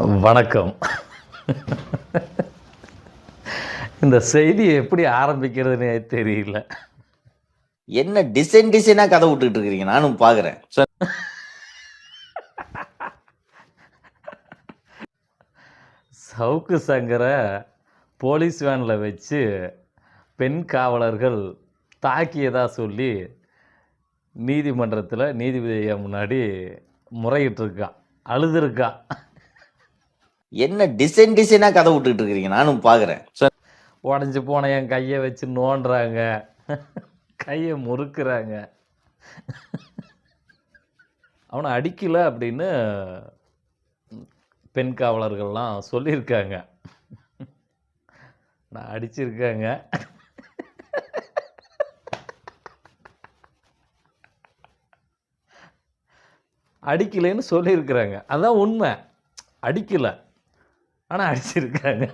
வணக்கம். இந்த செய்தியை எப்படி ஆரம்பிக்கிறதுனே தெரியல. என்ன டிசைன் டிசைனா கதை விட்டுட்டு இருக்கிறீங்க? நானும் பாக்குறேன். சவுக்கு சங்கரை போலீஸ் வேனில் வச்சு பெண் காவலர்கள் தாக்கியதா சொல்லி நீதிமன்றத்தில் நீதிபதி ஐயா முன்னாடி முறையிட்டிருக்கான் அழுதுருக்கான் என்ன டிசைன் டிசைனா கதை விட்டுட்டு இருக்கிறீங்க நானும் பாக்குறேன். உடஞ்சி போன என் கையை வச்சு நோண்டுறாங்க. கையை முறுக்குறாங்க. அவனை அடிக்கல அப்படின்னு பெண் காவலர்கள்லாம் சொல்லியிருக்காங்க. நான் அடிச்சிருக்காங்க. அடிக்கலைன்னு சொல்லியிருக்கிறாங்க. அதான் உண்மை. அடிக்கலை. ஆனால் அடிச்சிருக்காங்க.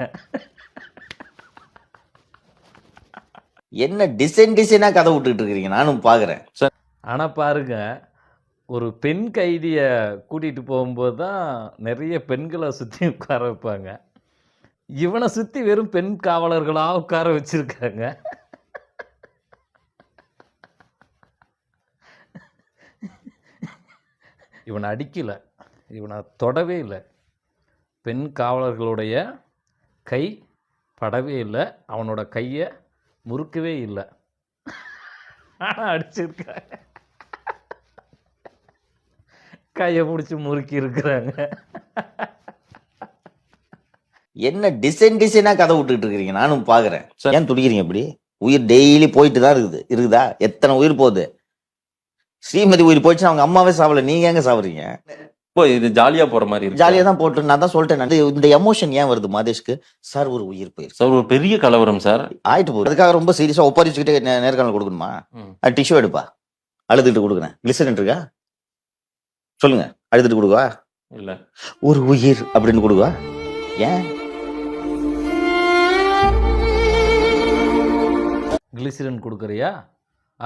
என்ன டிசைன் டிசைனா கதை விட்டுட்டு இருக்கிறீங்க? நானும் பாக்குறேன். ஆனால் பாருங்க ஒரு பெண் கைதியை கூட்டிகிட்டு போகும்போது தான் நிறைய பெண்களை சுற்றி உட்கார வைப்பாங்க. இவனை சுற்றி வெறும் பெண் காவலர்களாக உட்கார வச்சுருக்காங்க. இவனை அடிக்கலை. இவனை தொடவே இல்லை. பெண் காவலர்களுடைய கை படவே இல்லை. அவனோட கையை முறுக்கவே இல்லை. ஆனால் அடிச்சிருக்காங்க கையை பிடிச்சி முறுக்கி இருக்கிறாங்க. என்ன டிசைன் டிசைனா கதை விட்டுட்டு இருக்கிறீங்க? நானும் பாக்குறேன். ஏன் துடிக்கிறீங்க இப்படி? உயிர் டெய்லி போயிட்டு தான் இருக்குது. இருக்குதா? எத்தனை உயிர் போகுது? ஸ்ரீமதி உயிர் போயிடுச்சு அவங்க அம்மாவே சாவல நீங்க எங்க சாவறீங்க இப்போ இது ஜாலியா போற மாதிரி இருக்கு. ஜாலியா தான் போட்டு நான் தான் சொல்லிட்டேன் இந்த எமோஷன் ஏன் வருது மாதேஷ்க்கு சார் ஒரு உயிர் போயிருக்கு. சார் ஒரு பெரிய கலவரம் சார். ஆயிட்டு போகுது. அதுக்காக ரொம்ப சீரியஸா ஒப்பரிச்சுக்கிட்டே நேர்காணல் கொடுக்கணுமா? டிஷ்யூ எடுப்பா. அழுதுட்டு கொடுக்குறேன். கிளிசரின் இருக்கா? சொல்லுங்க. அழுதுட்டு கொடுக்கவா? இல்ல. ஒரு உயிர் அப்படின்னு கொடுக்கவா? ஏன்? கிளிசரின் கொடுக்குறியா?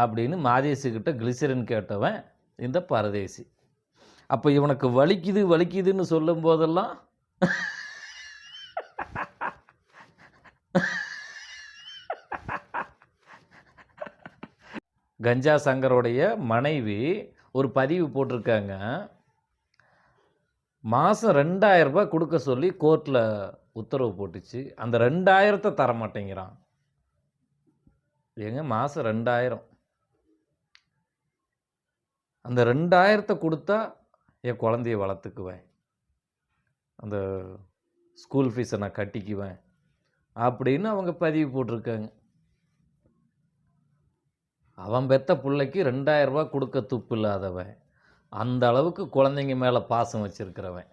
அப்படின்னு மாதேசிக்கிட்ட கிளிசரின் கேட்டவன் இந்த பரதேசி. அப்போ இவனுக்கு வலிக்குது வலிக்குதுன்னு சொல்லும் போதெல்லாம் கஞ்சா சங்கருடைய மனைவி ஒரு பதிவு போட்டிருக்காங்க. மாதம் ரெண்டாயிரரூபா கொடுக்க சொல்லி கோர்ட்டில் உத்தரவு போட்டுச்சு. அந்த ரெண்டாயிரத்தை தர மாட்டேங்கிறான். ஏங்க மாதம் ரெண்டாயிரம். அந்த ரெண்டாயிரத்தை கொடுத்தா என் குழந்தைய வளர்த்துக்குவேன். அந்த ஸ்கூல் ஃபீஸை நான் கட்டிக்குவேன். அப்படின்னு அவங்க பதிவு போட்டிருக்காங்க. அவன் பெத்த பிள்ளைக்கு ரெண்டாயிரரூபா கொடுக்க துப்பு இல்லாதவன். அந்த அளவுக்கு குழந்தைங்க மேலே பாசம் வச்சுருக்கிறவன்.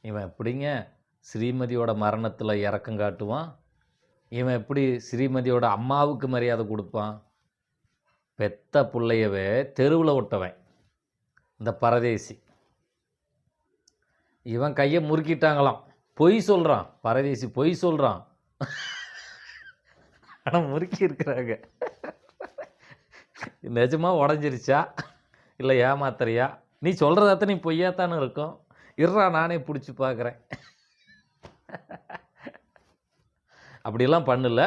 இவன் எப்படிங்க ஸ்ரீமதியோட மரணத்தில் இறக்கம் காட்டுவான்? இவன் எப்படி ஸ்ரீமதியோட அம்மாவுக்கு மரியாதை கொடுப்பான்? பெத்த பிள்ளையவே தெருவில் விட்டவன் இந்த பரதேசி. இவன் கையை முறுக்கிட்டாங்களாம். பொய் சொல்கிறான் பரதேசி பொய் சொல்கிறான் ஆனால் முறுக்கி இருக்கிறாங்க நிஜமா உடஞ்சிருச்சா? இல்லை ஏமாத்துறியா? நீ சொல்கிறத நீ பொய்யாத்தானே இருக்கும். இருறா நானே பிடிச்சி பார்க்குறேன் அப்படிலாம் பண்ணல.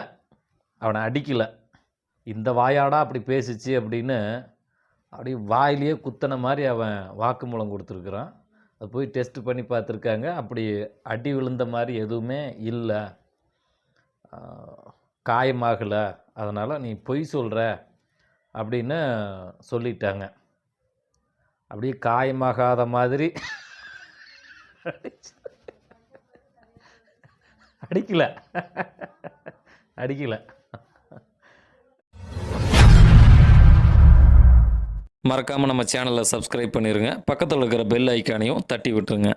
அவனை அடிக்கலை. இந்த வாயாடா அப்படி பேசிச்சு அப்படின்னு அப்படி வாயிலேயே குத்தின மாதிரி அவன் வாக்குமூலம் கொடுத்துருக்குறான். அது போய் டெஸ்ட் பண்ணி பார்த்துருக்காங்க. அப்படி அடி விழுந்த மாதிரி எதுவுமே இல்லை. காயமாகலை. அதனால் நீ பொய் சொல்கிற அப்படின்னு சொல்லிட்டாங்க. அப்படியே காயமாகாத மாதிரி அடிக்கல. அடிக்கலை. மறக்காமல் நம்ம சேனலை சப்ஸ்கிரைப் பண்ணிடுங்க பக்கத்தில் இருக்கிற பெல் ஐக்கானையும் தட்டி விட்டுருங்க.